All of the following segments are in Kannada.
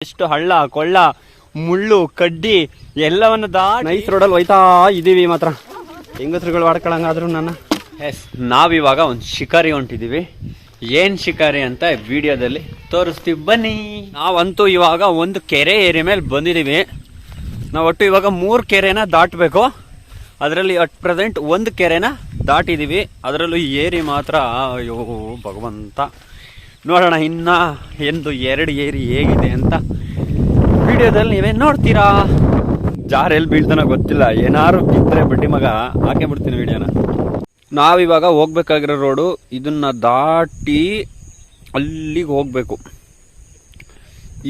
ಎಷ್ಟು ಹಳ್ಳ ಕೊಳ್ಳ ಮುಳ್ಳು ಕಡ್ಡಿ ಎಲ್ಲವನ್ನ ದಾಟಿ ನೈಸ್ ರೋಡಲ್ಲಿ ಹೋಯ್ತಾ ಇದೀವಿ ಮಾತ್ರ. ಹೆಂಗಸ್ರುಗಳು ಆಡ್ಕೊಳಂಗಾದ್ರು ನನ್ನ. ಎಸ್ ನಾವಿವಾಗ ಒಂದು ಶಿಕಾರಿ ಹೊಂಟಿದೀವಿ. ಏನ್ ಶಿಕಾರಿ ಅಂತ ವಿಡಿಯೋದಲ್ಲಿ ತೋರಿಸ್ತೀವಿ. ಬನ್ನಿ. ನಾವಂತೂ ಇವಾಗ ಒಂದು ಕೆರೆ ಏರಿಯ ಮೇಲೆ ಬಂದಿದೀವಿ. ನಾವು ಒಟ್ಟು ಇವಾಗ ಮೂರು ಕೆರೆನ ದಾಟಬೇಕು. ಅದರಲ್ಲಿ ಅಟ್ ಪ್ರೆಸೆಂಟ್ ಒಂದು ಕೆರೆನ ದಾಟಿದೀವಿ. ಅದರಲ್ಲೂ ಏರಿ ಮಾತ್ರ. ಅಯ್ಯೋ ಭಗವಂತ. ನೋಡೋಣ ಇನ್ನ ಎಂದು ಎರಡು ಏರಿ ಹೇಗಿದೆ ಅಂತ ವಿಡಿಯೋದಲ್ಲಿ ನೀವೇ ನೋಡ್ತೀರಾ. ಜಾರ್ ಎಲ್ಲಿ ಬೀಳ್ತಾನೋ ಗೊತ್ತಿಲ್ಲ ಏನಾರು ಬಿದ್ದರೆ ಬಡ್ಡಿ ಮಗ ಹಾಕೇ ಬಿಡ್ತೀನಿ ವಿಡಿಯೋನ. ನಾವಿವಾಗ ಹೋಗ್ಬೇಕಾಗಿರೋ ರೋಡು ಇದನ್ನ ದಾಟಿ ಅಲ್ಲಿಗೆ ಹೋಗ್ಬೇಕು.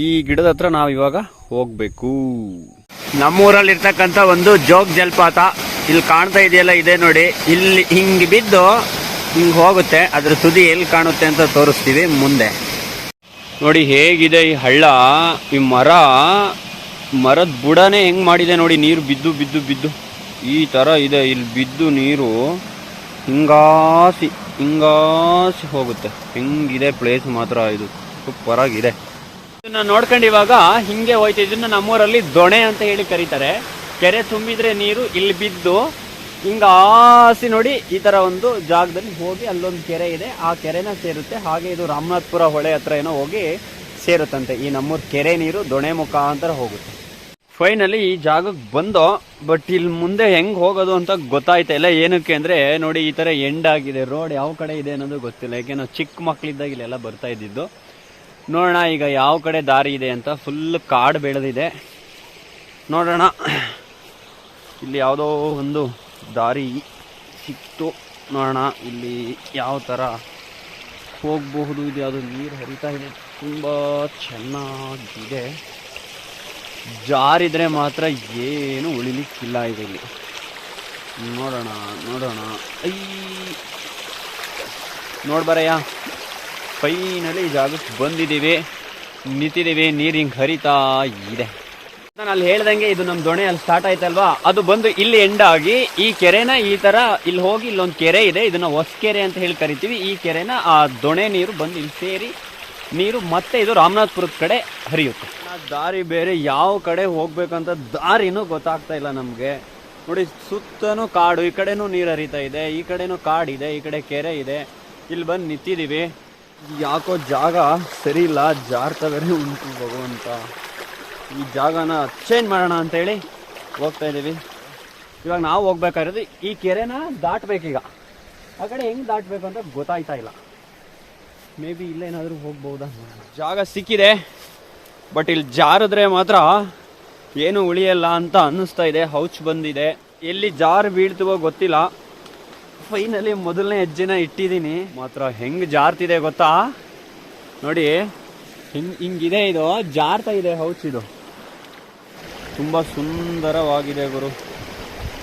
ಈ ಗಿಡದ ಹತ್ರ ನಾವಿವಾಗ ಇವಾಗ ಹೋಗ್ಬೇಕು. ನಮ್ಮೂರಲ್ಲಿ ಇರ್ತಕ್ಕಂಥ ಒಂದು ಜೋಗ್ ಜಲಪಾತ ಇಲ್ಲಿ ಕಾಣ್ತಾ ಇದೆಯಲ್ಲ ಇದೆ ನೋಡಿ. ಇಲ್ಲಿ ಹಿಂಗೆ ಬಿದ್ದು ಹಿಂಗ್ ಹೋಗುತ್ತೆ, ಅದ್ರ ತುದಿ ಎಲ್ಲಿ ಕಾಣುತ್ತೆ ಅಂತ ತೋರಿಸ್ತೀವಿ ಮುಂದೆ. ನೋಡಿ, ಹೇಗಿದೆ ಈ ಹಳ್ಳ? ಈ ಮರ, ಮರದ ಬುಡನೇ ಹೆಂಗ್ ಮಾಡಿದೆ ನೋಡಿ, ನೀರು ಬಿದ್ದು ಬಿದ್ದು ಬಿದ್ದು. ಈ ಥರ ಇದೆ, ಇಲ್ಲಿ ಬಿದ್ದು ನೀರು ಹಿಂಗಾಸಿ ಹಿಂಗಾಸಿ ಹೋಗುತ್ತೆ. ಹೆಂಗಿದೆ ಪ್ಲೇಸ್ ಮಾತ್ರ ಇದು. ಸೂಪರ್ ಆಗಿದೆ. ಇದನ್ನ ನೋಡ್ಕೊಂಡು ಇವಾಗ ಹಿಂಗೆ ಹೋಯ್ತು. ಇದನ್ನ ನಮ್ಮೂರಲ್ಲಿ ದೊಣೆ ಅಂತ ಹೇಳಿ ಕರೀತಾರೆ. ಕೆರೆ ತುಂಬಿದ್ರೆ ನೀರು ಇಲ್ಲಿ ಬಿದ್ದು ಹಿಂಗ ಆಸಿ ನೋಡಿ ಈ ತರ ಒಂದು ಜಾಗದಲ್ಲಿ ಹೋಗಿ ಅಲ್ಲೊಂದು ಕೆರೆ ಇದೆ. ಆ ಕೆರೆನ ಸೇರುತ್ತೆ. ಹಾಗೆ ಇದು ರಾಮನಾಥ್ಪುರ ಹೊಳೆ ಹತ್ರ ಏನೋ ಹೋಗಿ ಸೇರುತ್ತಂತೆ. ಈ ನಮ್ಮೂರ್ ಕೆರೆ ನೀರು ದೊಣೆ ಮುಖಾಂತರ ಹೋಗುತ್ತೆ. ಫೈನಲಿ ಈ ಜಾಗಕ್ಕೆ ಬಂದೋ ಬಟ್ ಇಲ್ಲಿ ಮುಂದೆ ಹೆಂಗ್ ಹೋಗೋದು ಅಂತ ಗೊತ್ತಾಯ್ತಾ ಇಲ್ಲ. ಏನಕ್ಕೆ ಅಂದ್ರೆ ನೋಡಿ ಈ ತರ ಎಂಡ್ ಆಗಿದೆ. ರೋಡ್ ಯಾವ ಕಡೆ ಇದೆ ಅನ್ನೋದು ಗೊತ್ತಿಲ್ಲ. ಯಾಕೆ ನಾವು ಚಿಕ್ಕ ಮಕ್ಕಳಿದ್ದಾಗ ಇಲ್ಲೆಲ್ಲ ಬರ್ತಾ ಇದ್ದಿದ್ದು. ನೋಡೋಣ ಈಗ ಯಾವ ಕಡೆ ದಾರಿ ಇದೆ ಅಂತ. ಫುಲ್ ಕಾಡು ಬೆಳೆದಿದೆ. ನೋಡೋಣ. ಇಲ್ಲಿ ಯಾವುದೋ ಒಂದು ದಾರಿ ಸಿಕ್ತು ನೋಡೋಣ, ಇಲ್ಲಿ ಯಾವ ಥರ ಹೋಗಬಹುದು. ಇದು ಯಾವುದೋ ನೀರು ಹರಿತಾ ಇದೆ. ತುಂಬ ಚೆನ್ನಾಗಿದೆ. ಜಾರಿದರೆ ಮಾತ್ರ ಏನು ಉಳಿಲಿಕ್ಕಿಲ್ಲ ಇದೆ ಇಲ್ಲಿ ನೋಡೋಣ ನೋಡೋಣ. ಐ. ನೋಡ್ಬರಯ್ಯ ಫೈನಲಿ ಜಾಗಕ್ಕೆ ಬಂದಿದ್ದೀವಿ. ನಿಂತಿದ್ದೀವಿ. ನೀರು ಹರಿತಾ ಇದೆ. ನಾನು ಅಲ್ಲಿ ಹೇಳ್ದಂಗೆ ಇದು ನಮ್ಮ ದೊಣೆ ಅಲ್ಲಿ ಸ್ಟಾರ್ಟ್ ಆಯ್ತಲ್ವಾ? ಅದು ಬಂದು ಇಲ್ಲಿ ಎಂಡ್ ಆಗಿ ಈ ಕೆರೆನ ಈ ತರ ಇಲ್ಲಿ ಹೋಗಿ ಇಲ್ಲೊಂದು ಕೆರೆ ಇದೆ. ಇದನ್ನ ಹೊಸಕೆರೆ ಅಂತ ಹೇಳಿ ಕರಿತೀವಿ. ಈ ಕೆರೆನ ಆ ದೊಣೆ ನೀರು ಬಂದು ಇಲ್ಲಿ ಸೇರಿ ನೀರು ಮತ್ತೆ ಇದು ರಾಮನಾಥ್ಪುರದ ಕಡೆ ಹರಿಯುತ್ತೆ. ದಾರಿ ಬೇರೆ ಯಾವ ಕಡೆ ಹೋಗ್ಬೇಕಂತ ದಾರಿನೂ ಗೊತ್ತಾಗ್ತಾ ಇಲ್ಲ ನಮಗೆ. ನೋಡಿ, ಸುತ್ತನೂ ಕಾಡು, ಈ ಕಡೆನೂ ನೀರು ಹರಿತಾ ಇದೆ, ಈ ಕಡೆನೂ ಕಾಡಿದೆ ಈ ಕಡೆ ಕೆರೆ ಇದೆ. ಇಲ್ಲಿ ಬಂದು ನಿಂತಿದ್ದೀವಿ ಯಾಕೋ ಜಾಗ ಸರಿ ಇಲ್ಲ, ಜಾರ್ತಾ ಉಂಟು ಭಗವಂತ. ಈ ಜಾಗನ ಚೇಂಜ್ ಮಾಡೋಣ ಅಂತೇಳಿ ಹೋಗ್ತಾ ಇದ್ದೀವಿ. ಇವಾಗ ನಾವು ಹೋಗ್ಬೇಕಾಗಿರೋದು ಈ ಕೆರೆನ ದಾಟಬೇಕೀಗ. ಆ ಕಡೆ ಹೆಂಗ್ ದಾಟಬೇಕು ಅಂತ ಗೊತ್ತಾಯ್ತಾ ಇಲ್ಲ. ಮೇ ಬಿ ಇಲ್ಲೇನಾದರೂ ಹೋಗ್ಬೋದಾ? ಜಾಗ ಸಿಕ್ಕಿದೆ ಬಟ್ ಇಲ್ಲಿ ಜಾರಿದ್ರೆ ಮಾತ್ರ ಏನು ಉಳಿಯಲ್ಲ ಅಂತ ಅನ್ನಿಸ್ತಾ ಇದೆ, ಹೌಚ್ ಬಂದಿದೆ. ಎಲ್ಲಿ ಜಾರು ಬೀಳ್ತೀವೋ ಗೊತ್ತಿಲ್ಲ. ಫೈನಲಿ ಮೊದಲನೇ ಹೆಜ್ಜೆನ ಇಟ್ಟಿದ್ದೀನಿ. ಮಾತ್ರ ಹೆಂಗೆ ಜಾರ್ತಿದೆ ಗೊತ್ತಾ? ನೋಡಿ, ಹಿಂಗೆ ಹಿಂಗಿದೆ ಇದು, ಜಾರ್ತಾ ಇದೆ ಹೌಚ್ ಇದು. ತುಂಬಾ ಸುಂದರವಾಗಿದೆ ಗುರು.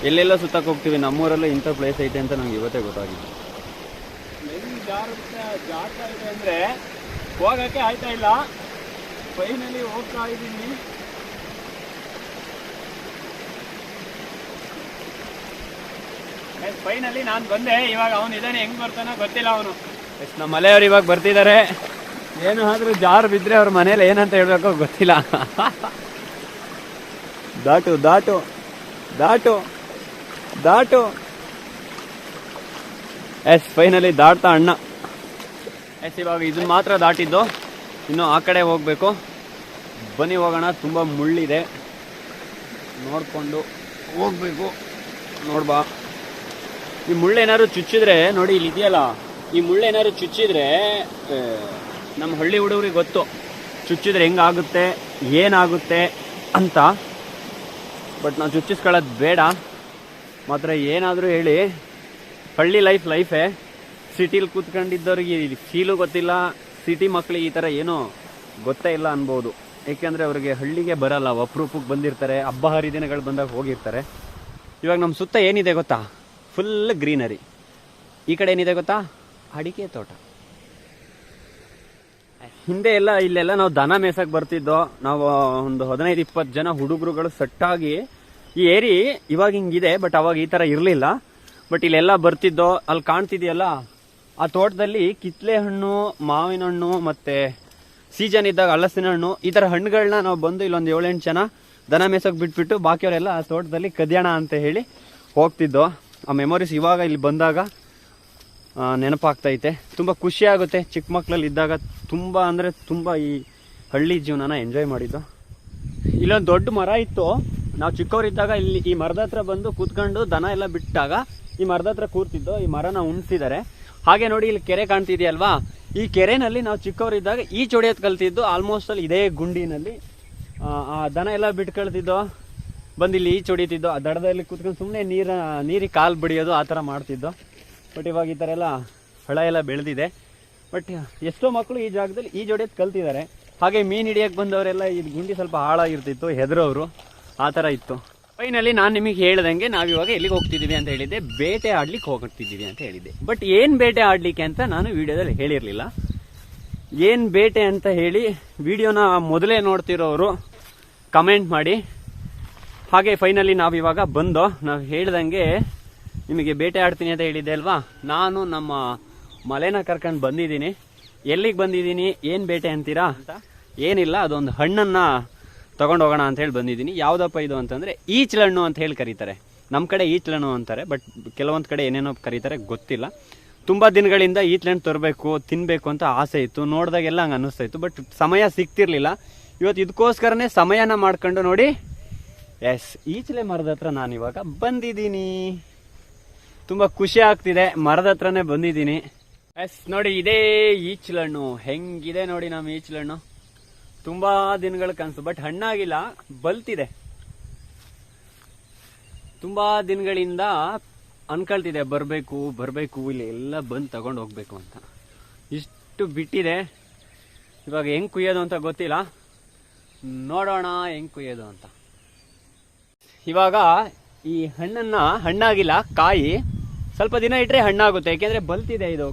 ಎಲ್ಲೆಲ್ಲ ಸುತ್ತಕ್ಕೆ ಹೋಗ್ತೀವಿ? ನಮ್ಮೂರಲ್ಲೂ ಇಂಥ ಪ್ಲೇಸ್ ಐತೆ ಅಂತ ನಂಗೆ ಇವತ್ತೇ ಗೊತ್ತಾಗಿದೆ. ಅಂದ್ರೆ ಹೋಗಕ್ಕೆ ಆಯ್ತಾ ಇಲ್ಲ? ಫೈನಲಿ ಹೋಗ್ತಾ ಇದ್ದೀನಿ. ಫೈನಲಿ ನಾನು ಬಂದೆ. ಇವಾಗ ಅವನು ಇದ್ದಾನೆ. ಹೆಂಗ್ ಬರ್ತಾನೋ ಗೊತ್ತಿಲ್ಲ ಅವನು. ನಮ್ಮ ಮಲೆಯವ್ರು ಇವಾಗ ಬರ್ತಿದ್ದಾರೆ. ಏನು ಆದ್ರೂ ಜಾರು ಬಿದ್ರೆ ಅವ್ರ ಮನೇಲಿ ಏನಂತ ಹೇಳ್ಬೇಕು ಗೊತ್ತಿಲ್ಲ. ದಾಟು ದಾಟು ದಾಟು ದಾಟು. ಎಸ್ ಫೈನಲಿ ದಾಟ್ತಾ ಅಣ್ಣ. ಎಸ್, ಇವಾಗ ಇದನ್ನ ಮಾತ್ರ ದಾಟಿದ್ದು. ಇನ್ನು ಆ ಕಡೆ ಹೋಗ್ಬೇಕು. ಬನ್ನಿ ಹೋಗೋಣ, ತುಂಬ ಮುಳ್ಳಿದೆ. ನೋಡ್ಕೊಂಡು ಹೋಗ್ಬೇಕು. ನೋಡ್ಬಾ. ಈ ಮುಳ್ಳೇನಾದ್ರು ಚುಚ್ಚಿದ್ರೆ, ನೋಡಿ, ಇಲ್ಲಿ ಇದೆಯಲ್ಲ? ಈ ಮುಳ್ಳೇನಾದ್ರು ಚುಚ್ಚಿದ್ರೆ ನಮ್ಮ ಹಳ್ಳಿ ಹುಡುಗರಿಗೆ ಗೊತ್ತು. ಚುಚ್ಚಿದ್ರೆ ಹೆಂಗಾಗುತ್ತೆ, ಏನಾಗುತ್ತೆ ಅಂತ. ಬಟ್ ನಾವು ಚುಚ್ಚಿಸ್ಕೊಳ್ಳೋದು ಬೇಡ. ಮಾತ್ರ ಏನಾದರೂ ಹೇಳಿ. ಹಳ್ಳಿ ಲೈಫ್ ಲೈಫೇ ಸಿಟಿಲಿ ಕೂತ್ಕೊಂಡಿದ್ದವ್ರಿಗೆ ಫೀಲು ಗೊತ್ತಿಲ್ಲ. ಸಿಟಿ ಮಕ್ಕಳಿಗೆ ಈ ಥರ ಏನೋ ಗೊತ್ತೇ ಇಲ್ಲ ಅನ್ಬೋದು. ಏಕೆಂದರೆ ಅವರಿಗೆ ಹಳ್ಳಿಗೆ ಬರಲ್ಲ. ಅಪ್ರೂಪಕ್ಕೆ ಬಂದಿರ್ತಾರೆ. ಹಬ್ಬ ಹರಿದಿನಗಳು ಬಂದಾಗ ಹೋಗಿರ್ತಾರೆ. ಇವಾಗ ನಮ್ಮ ಸುತ್ತ ಏನಿದೆ ಗೊತ್ತಾ? ಫುಲ್ ಗ್ರೀನರಿ ಈ ಕಡೆ ಏನಿದೆ ಗೊತ್ತಾ? ಅಡಿಕೆ ತೋಟ. ಹಿಂದೆ ಎಲ್ಲ ಇಲ್ಲೆಲ್ಲ ನಾವು ದನ ಮೇಸಕ್ ಬರ್ತಿದ್ದೋ, ನಾವು ಒಂದು ಹದಿನೈದು, ಇಪ್ಪತ್ತು ಜನ ಹುಡುಗರುಗಳು ಸಟ್ಟಾಗಿ ಈ ಏರಿ ಇವಾಗ ಹಿಂಗಿದೆ ಬಟ್ ಅವಾಗ ಈ ತರ ಇರಲಿಲ್ಲ. ಬಟ್ ಇಲ್ಲೆಲ್ಲ ಬರ್ತಿದ್ದೋ, ಅಲ್ಲಿ ಕಾಣ್ತಿದೆಯಲ್ಲ, ಆ ತೋಟದಲ್ಲಿ ಕಿತ್ಲೆ ಹಣ್ಣು ಮಾವಿನ ಹಣ್ಣು ಮತ್ತೆ ಸೀಸನ್ ಇದ್ದಾಗ ಹಲಸಿನ ಹಣ್ಣು ಈ ಥರ ಹಣ್ಣುಗಳನ್ನ ನಾವು ಬಂದು ಇಲ್ಲೊಂದು ಏಳೆಂಟು ಜನ ದನ ಮೇಸೋಕೆ ಬಿಟ್ಬಿಟ್ಟು, ಬಾಕಿಯವರೆಲ್ಲ ಆ ತೋಟದಲ್ಲಿ ಕದಿಯೋಣ ಅಂತ ಹೇಳಿ ಹೋಗ್ತಿದ್ದೋ. ಆ ಮೆಮೊರೀಸ್ ಇವಾಗ ಇಲ್ಲಿ ಬಂದಾಗ ನೆನಪಾಗ್ತೈತೆ. ತುಂಬ ಖುಷಿ ಆಗುತ್ತೆ ಚಿಕ್ಕ ಮಕ್ಕಳಲ್ಲಿ ಇದ್ದಾಗ ತುಂಬ ಅಂದರೆ ತುಂಬ ಈ ಹಳ್ಳಿ ಜೀವನನ ಎಂಜಾಯ್ ಮಾಡಿದ್ದು. ಇಲ್ಲೊಂದು ದೊಡ್ಡ ಮರ ಇತ್ತು. ನಾವು ಚಿಕ್ಕವರಿದ್ದಾಗ ಇಲ್ಲಿ ಈ ಮರದ ಹತ್ರ ಬಂದು ಕೂತ್ಕೊಂಡು ದನ ಎಲ್ಲ ಬಿಟ್ಟಾಗ ಈ ಮರದ ಹತ್ರ ಕೂರ್ತಿದ್ದು. ಈ ಮರನ ಉಣ್ತಿದ್ದಾರೆ ಹಾಗೆ ನೋಡಿ ಇಲ್ಲಿ ಕೆರೆ ಕಾಣ್ತಿದೆಯಲ್ವಾ? ಈ ಕೆರೆನಲ್ಲಿ ನಾವು ಚಿಕ್ಕವರಿದ್ದಾಗ ಈ ಚೊಡಿಯೋದು ಕಲ್ತಿದ್ದು. ಆಲ್ಮೋಸ್ಟ್ ಅಲ್ಲಿ ಇದೇ ಗುಂಡಿನಲ್ಲಿ. ಆ, ದನ ಎಲ್ಲ ಬಿಟ್ಕೊಳ್ತಿದ್ದೋ ಬಂದು ಇಲ್ಲಿ ಈ ಹೊಡಿತಿದ್ದೋ ಆ ದಡದಲ್ಲಿ ಕೂತ್ಕೊಂಡು ಸುಮ್ಮನೆ ನೀರ ನೀರಿಗೆ ಕಾಲು ಬಡಿಯೋದು ಆ ಥರ ಮಾಡ್ತಿದ್ದೋ. ಬಟ್ ಇವಾಗ ಈ ಥರ ಎಲ್ಲ ಹಳ ಎಲ್ಲ ಬೆಳೆದಿದೆ. ಬಟ್ ಎಷ್ಟೋ ಮಕ್ಕಳು ಈ ಜಾಗದಲ್ಲಿ ಈ ಹೊಡಿಯೋದು ಕಲ್ತಿದ್ದಾರೆ. ಹಾಗೆ ಮೀನು ಹಿಡಿಯೋಕ್ಕೆ ಬಂದವರೆಲ್ಲ ಇದು ಗುಂಡಿ ಸ್ವಲ್ಪ ಹಾಳಾಗಿರ್ತಿತ್ತು ಹೆದರೋರು ಆ ಥರ ಇತ್ತು. ಫೈನಲಿ ನಾನು ನಿಮಗೆ ಹೇಳ್ದಂಗೆ ನಾವಿವಾಗ ಎಲ್ಲಿಗೆ ಹೋಗ್ತಿದ್ದೀವಿ ಅಂತ ಹೇಳಿದ್ದೆ. ಬೇಟೆ ಆಡ್ಲಿಕ್ಕೆ ಹೋಗ್ತಿದ್ದೀವಿ ಅಂತ ಹೇಳಿದ್ದೆ. ಬಟ್ ಏನು ಬೇಟೆ ಆಡಲಿಕ್ಕೆ ಅಂತ ನಾನು ವಿಡಿಯೋದಲ್ಲಿ ಹೇಳಿರಲಿಲ್ಲ. ಏನು ಬೇಟೆ ಅಂತ ಹೇಳಿ ವಿಡಿಯೋನ ಮೊದಲೇ ನೋಡ್ತಿರೋರು ಕಮೆಂಟ್ ಮಾಡಿ. ಹಾಗೆ ಫೈನಲಿ ನಾವಿವಾಗ ಬಂದೋ, ನಾವು ಹೇಳ್ದಂಗೆ ನಿಮಗೆ ಬೇಟೆ ಆಡ್ತೀನಿ ಅಂತ ಹೇಳಿದ್ದೆ ಅಲ್ವಾ? ನಾನು ನಮ್ಮ ಮಲೆನ ಕರ್ಕೊಂಡು ಬಂದಿದ್ದೀನಿ. ಎಲ್ಲಿಗೆ ಬಂದಿದ್ದೀನಿ? ಏನು ಬೇಟೆ ಅಂತೀರಾ? ಅಂತ ಏನಿಲ್ಲ, ಅದೊಂದು ಹಣ್ಣನ್ನು ತೊಗೊಂಡು ಹೋಗೋಣ ಅಂತ ಹೇಳಿ ಬಂದಿದ್ದೀನಿ. ಯಾವುದಪ್ಪ ಇದು ಅಂತಂದರೆ ಈಚಲಣ್ಣು ಅಂತ ಹೇಳಿ ಕರೀತಾರೆ. ನಮ್ಮ ಕಡೆ ಈಚಲಣ್ಣು ಅಂತಾರೆ, ಬಟ್ ಕೆಲವೊಂದು ಕಡೆ ಏನೇನೋ ಕರೀತಾರೆ ಗೊತ್ತಿಲ್ಲ. ತುಂಬ ದಿನಗಳಿಂದ ಈಚಲಣ್ಣು ತರಬೇಕು ತಿನ್ನಬೇಕು ಅಂತ ಆಸೆ ಇತ್ತು. ನೋಡಿದಾಗೆಲ್ಲ ಹಂಗೆ ಅನ್ನಿಸ್ತಾ ಇತ್ತು, ಬಟ್ ಸಮಯ ಸಿಗ್ತಿರ್ಲಿಲ್ಲ. ಇವತ್ತು ಇದಕ್ಕೋಸ್ಕರನೇ ಸಮಯನ ಮಾಡ್ಕೊಂಡು ನೋಡಿ. ಎಸ್, ಈಚಲೆ ಮರದ ಹತ್ರ ಇವಾಗ ಬಂದಿದ್ದೀನಿ. ತುಂಬ ಖುಷಿ ಆಗ್ತಿದೆ. ಮರದ ಹತ್ರನೇ ಬಂದಿದ್ದೀನಿ. ಎಸ್, ನೋಡಿ, ಇದೇ ಈಚಲಣ್ಣು. ಹೆಂಗಿದೆ ನೋಡಿ ನಮ್ಮ ಈಚಲಣ್ಣು. ತುಂಬಾ ದಿನಗಳ ಕನಸು. ಬಟ್ ಹಣ್ಣಾಗಿಲ್ಲ, ಬಲ್ತಿದೆ. ತುಂಬಾ ದಿನಗಳಿಂದ ಅನ್ಕೊಳ್ತಿದೆ. ಬರಬೇಕು ಬರಬೇಕು, ಇಲ್ಲಿ ಎಲ್ಲ ಬಂದು ತಗೊಂಡು ಹೋಗ್ಬೇಕು ಅಂತ. ಇಷ್ಟು ಬಿಟ್ಟಿದೆ. ಇವಾಗ ಹೆಂಗ್ ಕುಯ್ಯೋದು ಅಂತ ಗೊತ್ತಿಲ್ಲ. ನೋಡೋಣ ಹೆಂಗ್ ಕುಯ್ಯೋದು ಅಂತ. ಇವಾಗ ಈ ಹಣ್ಣನ್ನ ಹಣ್ಣಾಗಿಲ್ಲ, ಕಾಯಿ. ಸ್ವಲ್ಪ ದಿನ ಇಟ್ಟರೆ ಹಣ್ಣಾಗುತ್ತೆ ಯಾಕೆಂದರೆ ಬಲ್ತಿದೆ ಇದು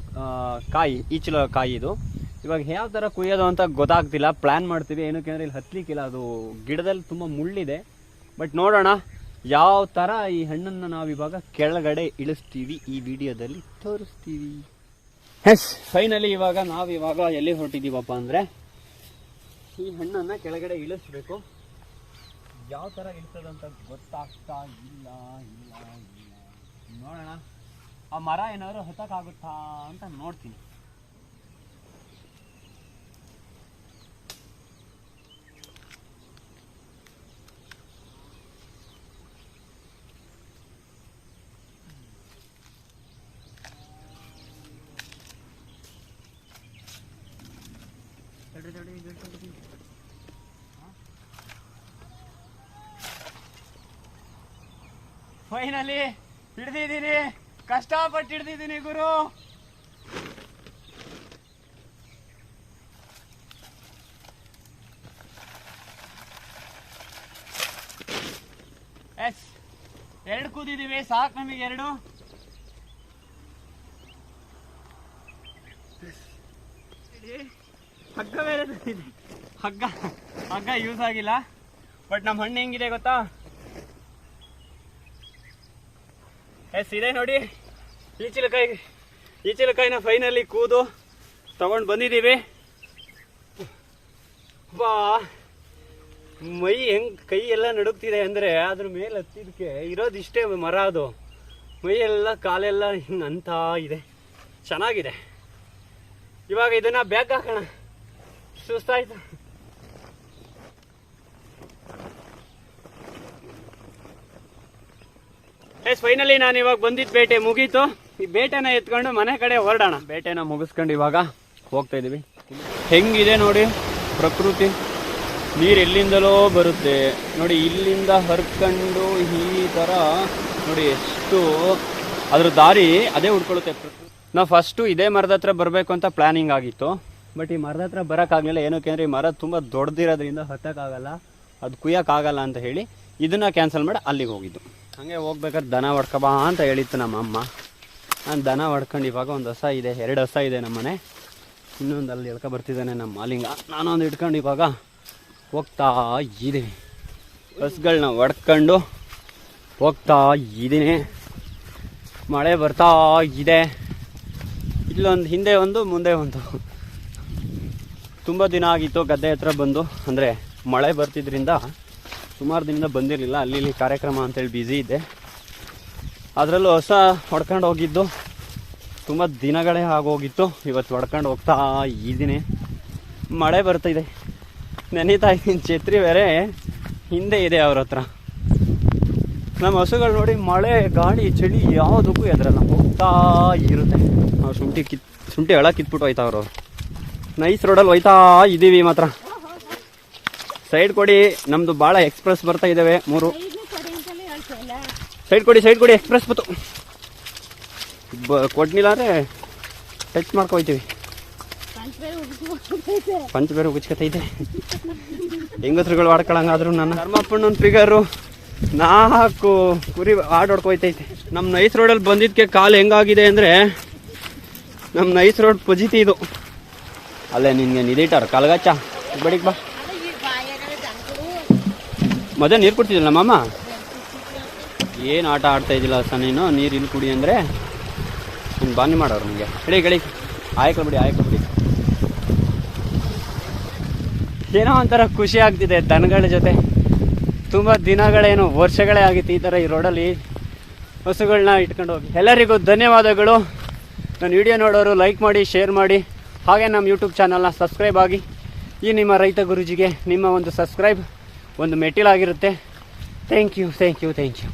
ಕಾಯಿ ಈಚಲ ಕಾಯಿ ಇದು. ಇವಾಗ ಯಾವ ಥರ ಕುಯ್ಯೋದು ಅಂತ ಗೊತ್ತಾಗ್ತಿಲ್ಲ ಪ್ಲ್ಯಾನ್ ಮಾಡ್ತೀವಿ. ಏನಕ್ಕೆ ಅಂದರೆ ಇಲ್ಲಿ ಹತ್ತಲಿಕ್ಕಿಲ್ಲ ಅದು ಗಿಡದಲ್ಲಿ ತುಂಬ ಮುಳ್ಳಿದೆ. ಬಟ್ ನೋಡೋಣ ಯಾವ ಥರ ಈ ಹಣ್ಣನ್ನು ನಾವು ಇವಾಗ ಕೆಳಗಡೆ ಇಳಿಸ್ತೀವಿ ಈ ವಿಡಿಯೋದಲ್ಲಿ ತೋರಿಸ್ತೀವಿ. ಎಸ್ ಫೈನಲಿ ಇವಾಗ ನಾವು ಇವಾಗ ಎಲ್ಲಿ ಹೊರಟಿದ್ದೀವಪ್ಪ ಅಂದರೆ ಈ ಹಣ್ಣನ್ನು ಕೆಳಗಡೆ ಇಳಿಸ್ಬೇಕು. ಯಾವ ಥರ ಇಳಿಸೋದಂತ ಗೊತ್ತಾಗ್ತಾ ಇಲ್ಲ ಇಲ್ಲ. ಆ ಮರ ಏನಾದ್ರು ಹತ್ತಕ್ಕಾಗುತ್ತಾ ಅಂತ ನೋಡ್ತೀನಿ. ಫೈನಲಿ ಹಿಡ್ದಿದ್ದೀನಿ ಹಿಡ್ದಿದ್ದೀನಿ ಗುರು. ಎಸ್, ಎರಡು ಕೂದಿದ್ದೀವಿ ಸಾಕು ನಮಗೆ ಎರಡು. ಹಗ್ಗ ಬೇರೆ. ಹಗ್ಗ ಹಗ್ಗ ಯೂಸ್ ಆಗಿಲ್ಲ. ಬಟ್ ನಮ್ಮ ಹಣ್ಣು ಹೆಂಗಿದೆ ಗೊತ್ತಾ? ಎಸ್, ಇದೆ ನೋಡಿ. ಈಚಿಲಕಾಯಿ ಈಚಿಲಕಾಯಿನ ಫೈನಲಿ ಕೂದು ತಗೊಂಡು ಬಂದಿದ್ದೀವಿ. ಬಾ. ಮೈ ಹೆಂಗ್ ಕೈ ಎಲ್ಲ ನಡುಗ್ತಿದೆ ಅಂದ್ರೆ ಅದ್ರ ಮೇಲೆ ಹತ್ತಿದಕ್ಕೆ ಇರೋದು ಇಷ್ಟೇ ಮರ ಅದು. ಮೈ ಎಲ್ಲ ಕಾಲೆಲ್ಲ ಹಿಂಗೆ ಅಂತ ಇದೆ. ಚೆನ್ನಾಗಿದೆ. ಇವಾಗ ಇದನ್ನ ಬ್ಯಾಗ್ ಹಾಕೋಣ. ಸುಸ್ತಾಯ್ತು. ಎಸ್ ಫೈನಲಿ ನಾನು ಇವಾಗ ಬಂದಿದ್ದು ಬೇಟೆ ಮುಗೀತು. ಈ ಬೇಟೆನ ಎತ್ಕೊಂಡು ಮನೆ ಕಡೆ ಹೊರಡೋಣ. ಬೇಟೆನ ಮುಗಿಸ್ಕೊಂಡು ಇವಾಗ ಹೋಗ್ತಾ ಇದೀವಿ. ಹೆಂಗಿದೆ ನೋಡಿ ಪ್ರಕೃತಿ? ನೀರು ಎಲ್ಲಿಂದಲೋ ಬರುತ್ತೆ. ನೋಡಿ ಇಲ್ಲಿಂದ ಹರ್ಕೊಂಡು ಈ ಥರ ನೋಡಿ ಎಷ್ಟು ಅದ್ರ ದಾರಿ ಅದೇ ಉಳ್ಕೊಳ್ಳುತ್ತೆ. ನಾವು ಫಸ್ಟು ಇದೇ ಮರದ ಹತ್ರ ಬರಬೇಕು ಅಂತ ಪ್ಲಾನಿಂಗ್ ಆಗಿತ್ತು. ಬಟ್ ಈ ಮರದ ಹತ್ರ ಬರೋಕ್ಕಾಗಲಿಲ್ಲ. ಏನಕ್ಕೆ ಅಂದರೆ ಈ ಮರ ತುಂಬ ದೊಡ್ಡದಿರೋದ್ರಿಂದ ಹತ್ತಕ್ಕಾಗಲ್ಲ. ಅದು ಕುಯ್ಯೋಕ್ಕಾಗಲ್ಲ ಅಂತ ಹೇಳಿ ಇದನ್ನ ಕ್ಯಾನ್ಸಲ್ ಮಾಡಿ ಅಲ್ಲಿಗೆ ಹೋಗಿದ್ದು. ಹಾಗೆ ಹೋಗ್ಬೇಕಾದ್ರೆ ದನ ಹೊಡ್ಕಬಾ ಅಂತ ಹೇಳಿತ್ತು ನಮ್ಮ ಅಮ್ಮ. ನಾನು ದನ ಹೊಡ್ಕೊಂಡು ಇವಾಗ ಒಂದು ಹಸ ಇದೆ, ಎರಡು ಹಸ ಇದೆ ನಮ್ಮನೆ ಇನ್ನೊಂದು ಅಲ್ಲಿ ಎಳ್ಕೊ ಬರ್ತಿದ್ದಾನೆ ನಮ್ಮ ಮಾಲಿಂಗ. ನಾನೊಂದು ಇಟ್ಕೊಂಡು ಇವಾಗ ಹೋಗ್ತಾ ಇದ್ದೀನಿ. ಬಸ್ಗಳನ್ನ ಹೊಡ್ಕೊಂಡು ಹೋಗ್ತಾ ಇದ್ದೀನಿ. ಮಳೆ ಬರ್ತಾ ಇದೆ. ಇಲ್ಲೊಂದು ಹಿಂದೆ ಒಂದು, ಮುಂದೆ ಒಂದು. ತುಂಬ ದಿನ ಆಗಿತ್ತು ಗದ್ದೆ ಹತ್ರ ಬಂದು. ಅಂದರೆ ಮಳೆ ಬರ್ತಿದ್ರಿಂದ ಸುಮಾರು ದಿನದಿಂದ ಬಂದಿರಲಿಲ್ಲ. ಅಲ್ಲಿ ಕಾರ್ಯಕ್ರಮ ಅಂತೇಳಿ ಬ್ಯುಸಿ ಇದ್ದೆ. ಅದರಲ್ಲೂ ಹೊಸ ಹೊಡ್ಕೊಂಡು ಹೋಗಿದ್ದು. ತುಂಬ ದಿನಗಳೇ ಆಗೋಗಿತ್ತು ಇವತ್ತು ಹೊಡ್ಕೊಂಡು ಹೋಗ್ತಾ ಇದ್ದೀನಿ. ಮಳೆ ಬರ್ತಿದೆ. ನೆನೀತಾ ಇದ್ದೀನಿ. ಛತ್ರಿ ಬೇರೆ ಹಿಂದೆ ಇದೆ ಅವ್ರ ಹತ್ರ. ನಮ್ಮ ಹಸುಗಳು ನೋಡಿ ಮಳೆ, ಗಾಳಿ, ಚಳಿ ಯಾವುದಕ್ಕೂ ಎದುರಲ್ಲ. ಹೋಗ್ತಾ ಇರುತ್ತೆ. ನಾವು ಶುಂಠಿ ಕಿತ್, ಶುಂಠಿ ಎಳ ಕಿತ್ಬಿಟ್ಟು ಹೋಯ್ತಾ ಅವರು. ನೈಸ್ ರೋಡಲ್ಲಿ ಹೋಯ್ತಾ ಇದ್ದೀವಿ ಮಾತ್ರ. ಸೈಡ್ ಕೊಡಿ. ನಮ್ಮದು ಭಾಳ ಎಕ್ಸ್ಪ್ರೆಸ್ ಬರ್ತಾ ಇದ್ದಾವೆ ಮೂರು. ಸೈಡ್ ಕೊಡಿ ಸೈಡ್ ಕೊಡಿ. ಎಕ್ಸ್ಪ್ರೆಸ್ ಬತ್ತು. ಬ, ಕೊಡ್ನಿಲ್ಲ ಅಂದರೆ ಟಚ್ ಮಾಡ್ಕೊಯ್ತೀವಿ ಪಂಚ ಬೇರೆ ಉಗಿಸ್ಕೊತೈತೆ ಹೆಂಗಸ್ರುಗಳು ಆಡ್ಕೊಳಂಗಾದ್ರು ನನ್ನ ಧರ್ಮಪ್ಪಣ್ಣನ ಫಿಗರು ನಾಲ್ಕು ಕುರಿ ಆಡ್ ಹೊಡ್ಕೊಯ್ತೈತೆ. ನಮ್ಮ ನೈಸ್ ರೋಡಲ್ಲಿ ಬಂದಿದ್ದಕ್ಕೆ ಕಾಲು ಹೆಂಗಾಗಿದೆ ಅಂದರೆ ನಮ್ಮ ನೈಸ್ ರೋಡ್ ಪಜಿತಿ ಇದು. ಅಲ್ಲೇ ನಿನ್ಗೆ ನಿದಿಟ್ಟಾರ ಕಾಲ್ಗಚ್ಚ ಬಡಿಗೆ ಬಾ. ಮದುವೆ ನೀರು ಕೊಡ್ತಿದ್ದಿಲ್ಲ ಮಾಮ? ಏನು ಆಟ ಆಡ್ತಾ ಇದ್ದಿಲ್ಲ ಸರ್ ನೀನು? ನೀರು ಇಲ್ಲಿ ಕುಡಿ ಅಂದರೆ ನೀನು ಬಾನಿ ಮಾಡೋರು ನನಗೆ ಹೇಳಿ ಗಳಿ ಆಯ್ಕೊಳ್ಬಿಡಿ ಬಿಡಿ ಬಿಡಿ. ಏನೋ ಒಂಥರ ಖುಷಿ ಆಗ್ತಿದೆ ದನಗಳ ಜೊತೆ. ತುಂಬ ದಿನಗಳೇನು, ವರ್ಷಗಳೇ ಆಗಿತ್ತು ಈ ಥರ ಈ ರೋಡಲ್ಲಿ. ಹಸುಗಳನ್ನ ಇಟ್ಕೊಂಡು ಹೋಗಿ. ಎಲ್ಲರಿಗೂ ಧನ್ಯವಾದಗಳು. ನನ್ನ ವಿಡಿಯೋ ನೋಡೋರು ಲೈಕ್ ಮಾಡಿ, ಶೇರ್ ಮಾಡಿ. ಹಾಗೆ ನಮ್ಮ ಯೂಟ್ಯೂಬ್ ಚಾನಲ್ನ ಸಬ್ಸ್ಕ್ರೈಬ್ ಆಗಿ. ಈ ನಿಮ್ಮ ರೈತ ಗುರುಜಿಗೆ ನಿಮ್ಮ ಒಂದು ಸಬ್ಸ್ಕ್ರೈಬ್ ಒಂದು ಮೆಟ್ಟಿಲಾಗಿರುತ್ತೆ. Thank you thank you thank you.